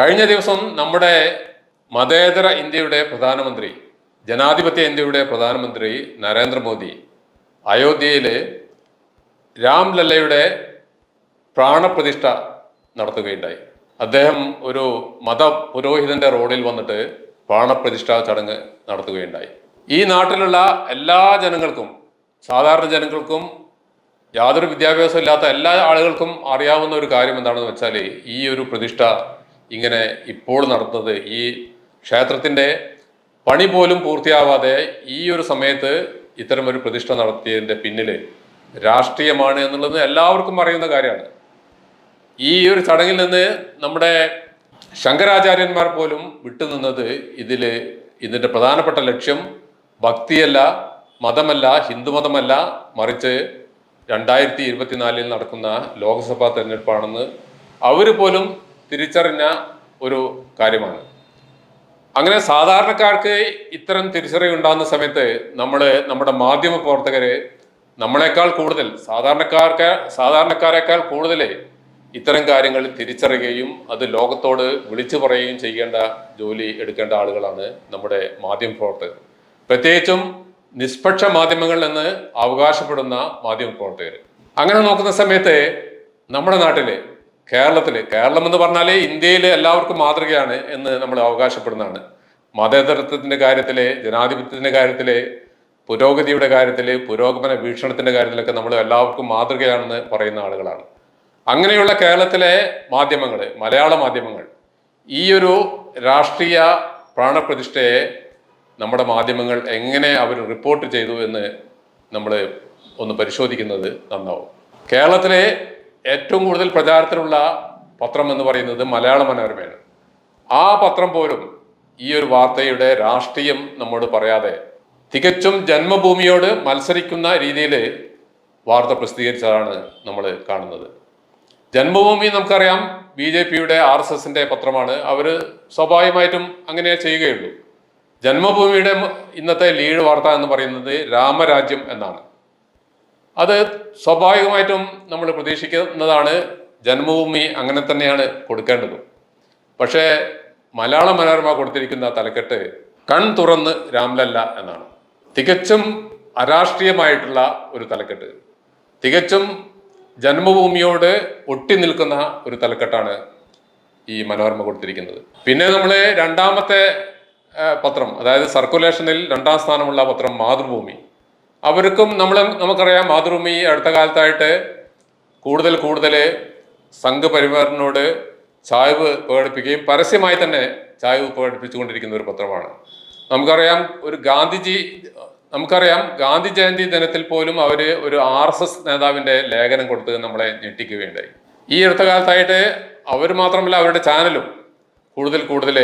കഴിഞ്ഞ ദിവസം നമ്മുടെ മതേതര ഇന്ത്യയുടെ പ്രധാനമന്ത്രി ജനാധിപത്യ ഇന്ത്യയുടെ പ്രധാനമന്ത്രി നരേന്ദ്രമോദി അയോധ്യയിൽ രാംലല്ലയുടെ പ്രാണപ്രതിഷ്ഠ നടത്തുകയുണ്ടായി. അദ്ദേഹം ഒരു മത പുരോഹിതന്റെ റോഡിൽ വന്നിട്ട് പ്രാണപ്രതിഷ്ഠ ചടങ്ങ് നടത്തുകയുണ്ടായി. ഈ നാട്ടിലുള്ള എല്ലാ ജനങ്ങൾക്കും സാധാരണ ജനങ്ങൾക്കും യാതൊരു വിദ്യാഭ്യാസം ഇല്ലാത്ത എല്ലാ ആളുകൾക്കും അറിയാവുന്ന ഒരു കാര്യം എന്താണെന്ന് വെച്ചാൽ ഈ ഒരു പ്രതിഷ്ഠ ഇങ്ങനെ ഇപ്പോൾ നടത്തുന്നത് ഈ ക്ഷേത്രത്തിന്റെ പണി പോലും പൂർത്തിയാവാതെ ഈ ഒരു സമയത്ത് ഇത്തരം ഒരു പ്രതിഷ്ഠ നടത്തിയതിന്റെ പിന്നിൽ രാഷ്ട്രീയമാണ് എന്നുള്ളത് എല്ലാവർക്കും അറിയുന്ന കാര്യമാണ്. ഈ ഒരു ചടങ്ങിൽ നിന്ന് നമ്മുടെ ശങ്കരാചാര്യന്മാർ പോലും വിട്ടുനിന്നത് ഇതിൽ ഇതിന്റെ പ്രധാനപ്പെട്ട ലക്ഷ്യം ഭക്തിയല്ല മതമല്ല ഹിന്ദുമതമല്ല മറിച്ച് രണ്ടായിരത്തി ഇരുപത്തിനാലിൽ നടക്കുന്ന ലോക്സഭാ തെരഞ്ഞെടുപ്പാണെന്ന് അവർ പോലും തിരിച്ചറിഞ്ഞ ഒരു കാര്യമാണ്. അങ്ങനെ സാധാരണക്കാർക്ക് ഇത്തരം തിരിച്ചറിവ് ഉണ്ടാകുന്ന സമയത്ത് നമ്മൾ നമ്മുടെ മാധ്യമ പ്രവർത്തകര് നമ്മളെക്കാൾ കൂടുതൽ സാധാരണക്കാർക്ക് സാധാരണക്കാരെക്കാൾ കൂടുതൽ ഇത്തരം കാര്യങ്ങൾ തിരിച്ചറിയുകയും അത് ലോകത്തോട് വിളിച്ചു പറയുകയും ചെയ്യേണ്ട ജോലി എടുക്കേണ്ട ആളുകളാണ് നമ്മുടെ മാധ്യമ പ്രവർത്തകർ. പ്രത്യേകിച്ചും നിഷ്പക്ഷ മാധ്യമങ്ങൾ എന്ന് അവകാശപ്പെടുന്ന മാധ്യമ പ്രവർത്തകർ അങ്ങനെ നോക്കുന്ന സമയത്ത് നമ്മുടെ നാട്ടിൽ കേരളത്തിൽ കേരളം എന്ന് പറഞ്ഞാൽ ഇന്ത്യയിൽ എല്ലാവർക്കും മാതൃകയാണ് എന്ന് നമ്മൾ അവകാശപ്പെടുന്നതാണ്. മതേതരത്വത്തിന്റെ കാര്യത്തിൽ ജനാധിപത്യത്തിന്റെ കാര്യത്തിൽ പുരോഗതിയുടെ കാര്യത്തിൽ പുരോഗമന വീക്ഷണത്തിന്റെ കാര്യത്തിലൊക്കെ നമ്മൾ എല്ലാവർക്കും മാതൃകയാണെന്ന് പറയുന്ന ആളുകളാണ്. അങ്ങനെയുള്ള കേരളത്തിലെ മാധ്യമങ്ങൾ മലയാള മാധ്യമങ്ങൾ ഈ ഒരു രാഷ്ട്രീയ പ്രാണപ്രതിഷ്ഠയെ നമ്മുടെ മാധ്യമങ്ങൾ എങ്ങനെ അവർ റിപ്പോർട്ട് ചെയ്തു എന്ന് നമ്മൾ ഒന്ന് പരിശോധിക്കുന്നത് നന്നാവും. കേരളത്തിലെ ഏറ്റവും കൂടുതൽ പ്രചാരത്തിലുള്ള പത്രം എന്ന് പറയുന്നത് മലയാള മനോരമയാണ്. ആ പത്രം പോലും ഈ ഒരു വാർത്തയുടെ രാഷ്ട്രീയം നമ്മോട് പറയാതെ തികച്ചും ജന്മഭൂമിയോട് മത്സരിക്കുന്ന രീതിയിൽ വാർത്ത പ്രസിദ്ധീകരിച്ചതാണ് നമ്മൾ കാണുന്നത്. ജന്മഭൂമി നമുക്കറിയാം ബി ജെ പിയുടെ ആർ എസ് എസിന്റെ പത്രമാണ്. അവർ സ്വാഭാവികമായിട്ടും അങ്ങനെ ചെയ്യുകയുള്ളൂ. ജന്മഭൂമിയുടെ ഇന്നത്തെ ലീഡ് വാർത്ത എന്ന് പറയുന്നത് രാമരാജ്യം എന്നാണ്. അത് സ്വാഭാവികമായിട്ടും നമ്മൾ പ്രതീക്ഷിക്കുന്നതാണ് ജന്മഭൂമി അങ്ങനെ തന്നെയാണ് കൊടുക്കേണ്ടത്. പക്ഷേ മലയാള മനോരമ കൊടുത്തിരിക്കുന്ന തലക്കെട്ട് കൺ തുറന്ന് രാംലല്ല എന്നാണ്. തികച്ചും അരാഷ്ട്രീയമായിട്ടുള്ള ഒരു തലക്കെട്ട്. തികച്ചും ജന്മഭൂമിയോട് ഒട്ടി നിൽക്കുന്ന ഒരു തലക്കെട്ടാണ് ഈ മനോരമ കൊടുത്തിരിക്കുന്നത്. പിന്നെ നമ്മൾ രണ്ടാമത്തെ പത്രം അതായത് സർക്കുലേഷനിൽ രണ്ടാം സ്ഥാനമുള്ള പത്രം മാതൃഭൂമി. അവർക്കും നമ്മൾ നമുക്കറിയാം മാതൃഭൂമി അടുത്ത കാലത്തായിട്ട് കൂടുതൽ കൂടുതൽ സംഘപരിവാറിനോട് ചായ്വ് പ്രകടിപ്പിക്കുകയും പരസ്യമായി തന്നെ ചായ്വ് പ്രകടിപ്പിച്ചുകൊണ്ടിരിക്കുന്ന ഒരു പത്രമാണ്. നമുക്കറിയാം ഒരു ഗാന്ധിജി നമുക്കറിയാം ഗാന്ധി ജയന്തി ദിനത്തിൽ പോലും അവർ ഒരു ആർ എസ് എസ് നേതാവിന്റെ ലേഖനം കൊടുത്ത് നമ്മളെ ഞെട്ടിക്കുകയുണ്ടായി. ഈ അടുത്ത കാലത്തായിട്ട് അവർ മാത്രമല്ല അവരുടെ ചാനലും കൂടുതൽ കൂടുതൽ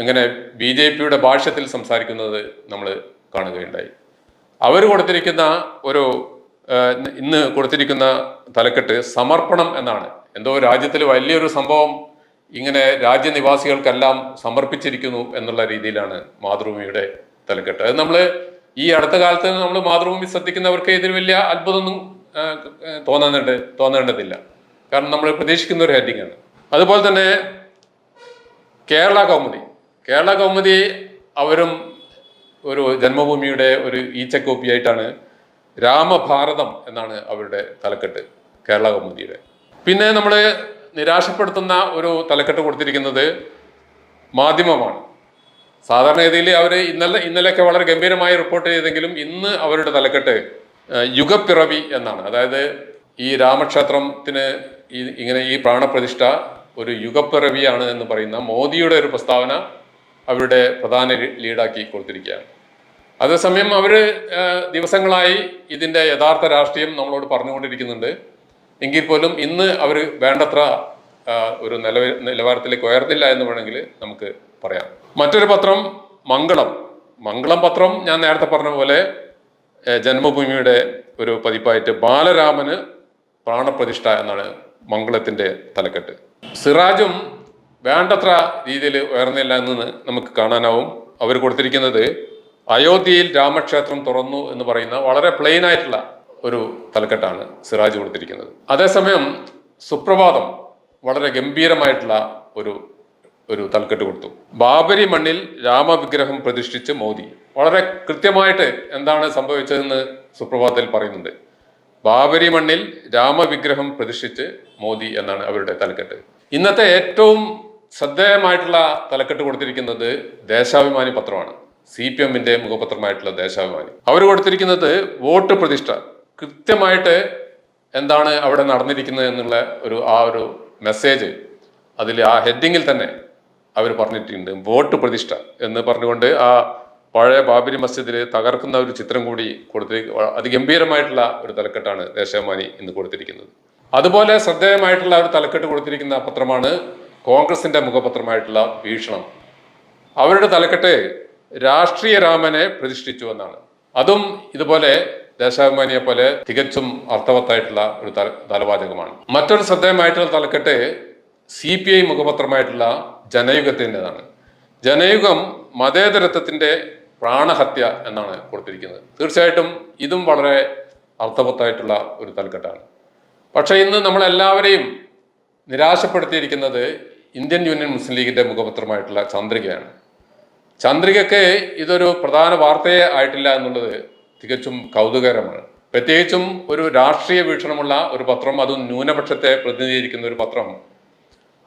എങ്ങനെ ബി ജെ പിയുടെ ഭാഷ്യത്തിൽ സംസാരിക്കുന്നത് നമ്മൾ കാണുകയുണ്ടായി. അവർ കൊടുത്തിരിക്കുന്ന ഒരു ഇന്ന് കൊടുത്തിരിക്കുന്ന തലക്കെട്ട് സമർപ്പണം എന്നാണ്. എന്തോ രാജ്യത്തിൽ വലിയൊരു സംഭവം ഇങ്ങനെ രാജ്യനിവാസികൾക്കെല്ലാം സമർപ്പിച്ചിരിക്കുന്നു എന്നുള്ള രീതിയിലാണ് മാതൃഭൂമിയുടെ തലക്കെട്ട്. അത് നമ്മൾ ഈ അടുത്ത കാലത്ത് നമ്മൾ മാതൃഭൂമി ശ്രദ്ധിക്കുന്നവർക്ക് ഇതിന് വലിയ അത്ഭുതമൊന്നും തോന്നുന്നുണ്ട് തോന്നേണ്ടതില്ല. കാരണം നമ്മൾ പ്രതീക്ഷിക്കുന്ന ഒരു ഹെഡിങ് ആണ്. അതുപോലെ തന്നെ കേരള കൗമുദി. കേരള കൗമുദി അവരും ഒരു ജന്മഭൂമിയുടെ ഒരു ഈച്ചക്കോപ്പിയായിട്ടാണ് രാമഭാരതം എന്നാണ് അവരുടെ തലക്കെട്ട് കേരള കൗമുദിയുടെ. പിന്നെ നമ്മൾ നിരാശപ്പെടുത്തുന്ന ഒരു തലക്കെട്ട് കൊടുത്തിരിക്കുന്നത് മാധ്യമമാണ്. സാധാരണഗതിയിൽ അവർ ഇന്നലെ ഇന്നലെയൊക്കെ വളരെ ഗംഭീരമായി റിപ്പോർട്ട് ചെയ്തെങ്കിലും ഇന്ന് അവരുടെ തലക്കെട്ട് യുഗപ്പിറവി എന്നാണ്. അതായത് ഈ രാമക്ഷേത്രത്തിന് ഇങ്ങനെ ഈ പ്രാണപ്രതിഷ്ഠ ഒരു യുഗപ്പിറവിയാണ് എന്ന് പറയുന്ന മോദിയുടെ ഒരു പ്രസ്താവന അവരുടെ പ്രധാന ലീഡാക്കി കൊടുത്തിരിക്കുകയാണ്. അതേസമയം അവർ ദിവസങ്ങളായി ഇതിന്റെ യഥാർത്ഥ രാഷ്ട്രീയം നമ്മളോട് പറഞ്ഞുകൊണ്ടിരിക്കുന്നുണ്ട്. എങ്കിൽ പോലും ഇന്ന് അവർ വേണ്ടത്ര ഒരു നില നിലവാരത്തിലേക്ക് ഉയർന്നില്ല എന്ന് വേണമെങ്കിൽ നമുക്ക് പറയാം. മറ്റൊരു പത്രം മംഗളം. മംഗളം പത്രം ഞാൻ നേരത്തെ പറഞ്ഞ പോലെ ജന്മഭൂമിയുടെ ഒരു പതിപ്പായിട്ട് ബാലരാമന് പ്രാണപ്രതിഷ്ഠ എന്നാണ് മംഗളത്തിന്റെ തലക്കെട്ട്. സിറാജും വേണ്ടത്ര രീതിയിൽ ഉയർന്നില്ല എന്ന് നമുക്ക് കാണാനാവും. അവർ കൊടുത്തിരിക്കുന്നത് അയോധ്യയിൽ രാമക്ഷേത്രം തുറന്നു എന്ന് പറയുന്ന വളരെ പ്ലെയിൻ ആയിട്ടുള്ള ഒരു തലക്കെട്ടാണ് സിറാജ് കൊടുത്തിരിക്കുന്നത്. അതേസമയം സുപ്രഭാതം വളരെ ഗംഭീരമായിട്ടുള്ള ഒരു ഒരു തലക്കെട്ട് കൊടുത്തു. ബാബരി മണ്ണിൽ രാമവിഗ്രഹം പ്രതിഷ്ഠിച്ച് മോദി. വളരെ കൃത്യമായിട്ട് എന്താണ് സംഭവിച്ചതെന്ന് സുപ്രഭാതത്തിൽ പറയുന്നുണ്ട്. ബാബരി മണ്ണിൽ രാമവിഗ്രഹം പ്രതിഷ്ഠിച്ച് മോദി എന്നാണ് അവരുടെ തലക്കെട്ട്. ഇന്നത്തെ ഏറ്റവും ശ്രദ്ധേയമായിട്ടുള്ള തലക്കെട്ട് കൊടുത്തിരിക്കുന്നത് ദേശാഭിമാനി പത്രമാണ്. സി പി എമ്മിന്റെ മുഖപത്രമായിട്ടുള്ള ദേശാഭിമാനി. അവർ കൊടുത്തിരിക്കുന്നത് വോട്ട് പ്രതിഷ്ഠ. കൃത്യമായിട്ട് എന്താണ് അവിടെ നടന്നിരിക്കുന്നത് എന്നുള്ള ഒരു ആ ഒരു മെസ്സേജ് അതിൽ ആ ഹെഡിങ്ങിൽ തന്നെ അവർ പറഞ്ഞിട്ടുണ്ട്. വോട്ട് പ്രതിഷ്ഠ എന്ന് പറഞ്ഞുകൊണ്ട് ആ പഴയ ബാബരി മസ്ജിദിൽ തകർക്കുന്ന ഒരു ചിത്രം കൂടി കൊടുത്തി അതിഗംഭീരമായിട്ടുള്ള ഒരു തലക്കെട്ടാണ് ദേശാഭിമാനി ഇന്ന് കൊടുത്തിരിക്കുന്നത്. അതുപോലെ ശ്രദ്ധേയമായിട്ടുള്ള ഒരു തലക്കെട്ട് കൊടുത്തിരിക്കുന്ന പത്രമാണ് കോൺഗ്രസിന്റെ മുഖപത്രമായിട്ടുള്ള വീക്ഷണം. അവരുടെ തലക്കെട്ട് രാഷ്ട്രീയ രാമനെ പ്രതിഷ്ഠിച്ചു എന്നാണ്. അതും ഇതുപോലെ ദേശാഭിമാനിയെ പോലെ തികച്ചും അർത്ഥവത്തായിട്ടുള്ള ഒരു തല തലവാചകമാണ്. മറ്റൊരു ശ്രദ്ധേയമായിട്ടുള്ള തലക്കെട്ട് സി പി ഐ മുഖപത്രമായിട്ടുള്ള ജനയുഗത്തിന്റെതാണ്. ജനയുഗം മതേതരത്വത്തിന്റെ പ്രാണഹത്യ എന്നാണ് കൊടുത്തിരിക്കുന്നത്. തീർച്ചയായിട്ടും ഇതും വളരെ അർത്ഥവത്തായിട്ടുള്ള ഒരു തലക്കെട്ടാണ്. പക്ഷേ ഇന്ന് നമ്മളെല്ലാവരെയും നിരാശപ്പെടുത്തിയിരിക്കുന്നത് ഇന്ത്യൻ യൂണിയൻ മുസ്ലിം ലീഗിന്റെ മുഖപത്രമായിട്ടുള്ള ചന്ദ്രികയാണ്. ചന്ദ്രികയ്ക്ക് ഇതൊരു പ്രധാന വാർത്തയെ ആയിട്ടില്ല എന്നുള്ളത് തികച്ചും കൗതുകകരമാണ്. പ്രത്യേകിച്ചും ഒരു രാഷ്ട്രീയ വീക്ഷണമുള്ള ഒരു പത്രം അതും ന്യൂനപക്ഷത്തെ പ്രതിനിധീകരിക്കുന്ന ഒരു പത്രം.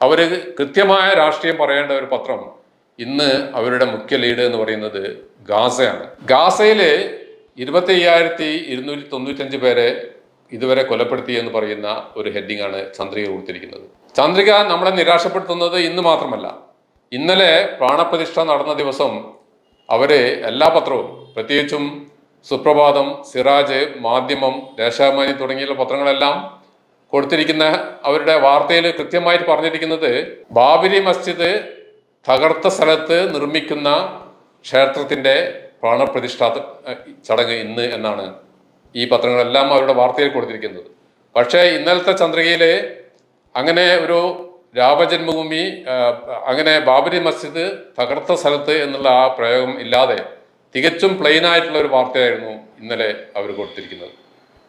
അവർ കൃത്യമായ രാഷ്ട്രീയം പറയേണ്ട ഒരു പത്രം ഇന്ന് അവരുടെ മുഖ്യ ലീഡ് എന്ന് പറയുന്നത് ഗാസയാണ്. ഗാസയിൽ ഇരുപത്തി അയ്യായിരത്തി ഇരുന്നൂറ്റി തൊണ്ണൂറ്റഞ്ച് പേരെ ഇതുവരെ കൊലപ്പെടുത്തി എന്ന് പറയുന്ന ഒരു ഹെഡിങ് ആണ് ചന്ദ്രിക കൊടുത്തിരിക്കുന്നത്. ചന്ദ്രിക നമ്മളെ നിരാശപ്പെടുത്തുന്നത് ഇന്ന് മാത്രമല്ല. ഇന്നലെ പ്രാണപ്രതിഷ്ഠ നടന്ന ദിവസം അവരെ എല്ലാ പത്രവും പ്രത്യേകിച്ചും സുപ്രഭാതം സിറാജ് മാധ്യമം ദേശാഭിമാനി തുടങ്ങിയുള്ള പത്രങ്ങളെല്ലാം കൊടുത്തിരിക്കുന്ന അവരുടെ വാർത്തയിൽ കൃത്യമായിട്ട് പറഞ്ഞിരിക്കുന്നത് ബാബരി മസ്ജിദ് തകർത്ത സ്ഥലത്ത് നിർമ്മിക്കുന്ന ക്ഷേത്രത്തിന്റെ പ്രാണപ്രതിഷ്ഠ ചടങ്ങ് ഇന്ന് എന്നാണ് ഈ പത്രങ്ങളെല്ലാം അവരുടെ വാർത്തയിൽ കൊടുത്തിരിക്കുന്നത്. പക്ഷേ ഇന്നലത്തെ ചന്ദ്രികയിൽ അങ്ങനെ ഒരു രാമജന്മഭൂമി അങ്ങനെ ബാബരി മസ്ജിദ് തകർത്ത സ്ഥലത്ത് എന്നുള്ള ആ പ്രയോഗം ഇല്ലാതെ തികച്ചും പ്ലെയിൻ ആയിട്ടുള്ള ഒരു വാർത്തയായിരുന്നു ഇന്നലെ അവർ കൊടുത്തിരിക്കുന്നത്.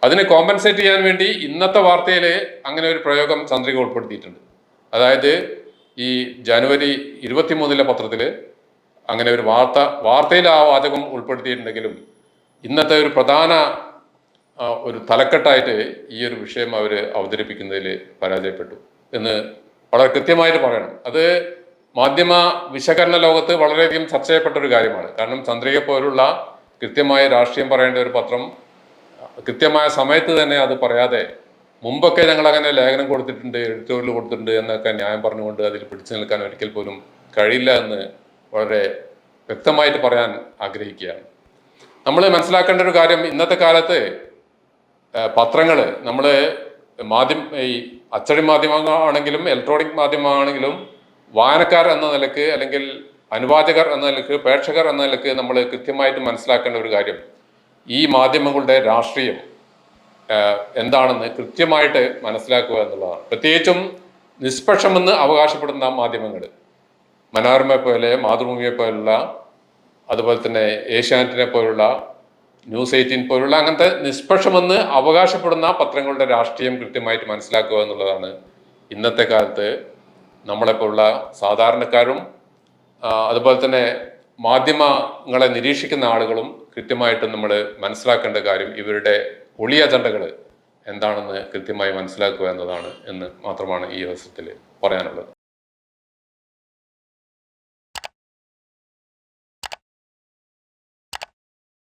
അതിനെ കോമ്പൻസേറ്റ് ചെയ്യാൻ വേണ്ടി ഇന്നത്തെ വാർത്തയിൽ അങ്ങനെ ഒരു പ്രയോഗം ചന്ദ്രിക ഉൾപ്പെടുത്തിയിട്ടുണ്ട്. അതായത് ഈ ജനുവരി ഇരുപത്തിമൂന്നിലെ പത്രത്തിൽ അങ്ങനെ ഒരു വാർത്ത വാർത്തയിൽ ആ വാചകം ഉൾപ്പെടുത്തിയിട്ടുണ്ടെങ്കിലും ഇന്നത്തെ ഒരു പ്രധാന ഒരു തലക്കെട്ടായിട്ട് ഈ ഒരു വിഷയം അവർ അവതരിപ്പിക്കുന്നതിൽ പരാജയപ്പെട്ടു എന്ന് വളരെ കൃത്യമായിട്ട് പറയണം. അത് മാധ്യമ വിശകലന ലോകത്ത് വളരെയധികം ചർച്ച ചെയ്യപ്പെട്ട ഒരു കാര്യമാണ്. കാരണം ചന്ദ്രിക പോലുള്ള കൃത്യമായ രാഷ്ട്രീയം പറയേണ്ട ഒരു പത്രം കൃത്യമായ സമയത്ത് തന്നെ അത് പറയാതെ മുമ്പൊക്കെ ഞങ്ങൾ അങ്ങനെ ലേഖനം കൊടുത്തിട്ടുണ്ട് എഡിറ്റോറിയൽ കൊടുത്തിട്ടുണ്ട് എന്നൊക്കെ ന്യായം പറഞ്ഞുകൊണ്ട് അതിൽ പിടിച്ചു നിൽക്കാൻ ഒരിക്കൽ പോലും കഴിയില്ല എന്ന് വളരെ വ്യക്തമായിട്ട് പറയാൻ ആഗ്രഹിക്കുകയാണ്. നമ്മൾ മനസ്സിലാക്കേണ്ട ഒരു കാര്യം ഇന്നത്തെ കാലത്ത് പത്രങ്ങൾ നമ്മൾ മാധ്യമ ഈ അച്ചടി മാധ്യമമാണെങ്കിലും ഇലക്ട്രോണിക് മാധ്യമമാണെങ്കിലും വായനക്കാർ എന്ന നിലയ്ക്ക് അല്ലെങ്കിൽ അനുവാചകർ എന്ന നിലയ്ക്ക് പ്രേക്ഷകർ എന്ന നിലയ്ക്ക് നമ്മൾ കൃത്യമായിട്ട് മനസ്സിലാക്കേണ്ട ഒരു കാര്യം. ഈ മാധ്യമങ്ങളുടെ രാഷ്ട്രീയം എന്താണെന്ന് കൃത്യമായിട്ട് മനസ്സിലാക്കുക എന്നുള്ളതാണ്. പ്രത്യേകിച്ചും നിഷ്പക്ഷമെന്ന് അവകാശപ്പെടുന്ന മാധ്യമങ്ങൾ. മനോരമയെ പോലെ മാതൃഭൂമിയെ പോലുള്ള അതുപോലെ തന്നെ ഏഷ്യാനെറ്റിനെ പോലുള്ള ന്യൂസ് എയ്റ്റീൻ പോലുള്ള അങ്ങനത്തെ നിഷ്പക്ഷമെന്ന് അവകാശപ്പെടുന്ന പത്രങ്ങളുടെ രാഷ്ട്രീയം കൃത്യമായിട്ട് മനസ്സിലാക്കുക എന്നുള്ളതാണ് ഇന്നത്തെ കാലത്ത് നമ്മളെപ്പോലുള്ള സാധാരണക്കാരും അതുപോലെ തന്നെ മാധ്യമങ്ങളെ നിരീക്ഷിക്കുന്ന ആളുകളും കൃത്യമായിട്ട് നമ്മൾ മനസ്സിലാക്കേണ്ട കാര്യം ഇവരുടെ ഒളി അജണ്ടകൾ എന്താണെന്ന് കൃത്യമായി മനസ്സിലാക്കുക എന്നതാണ് എന്ന് മാത്രമാണ് ഈ അവസരത്തിൽ പറയാനുള്ളത്.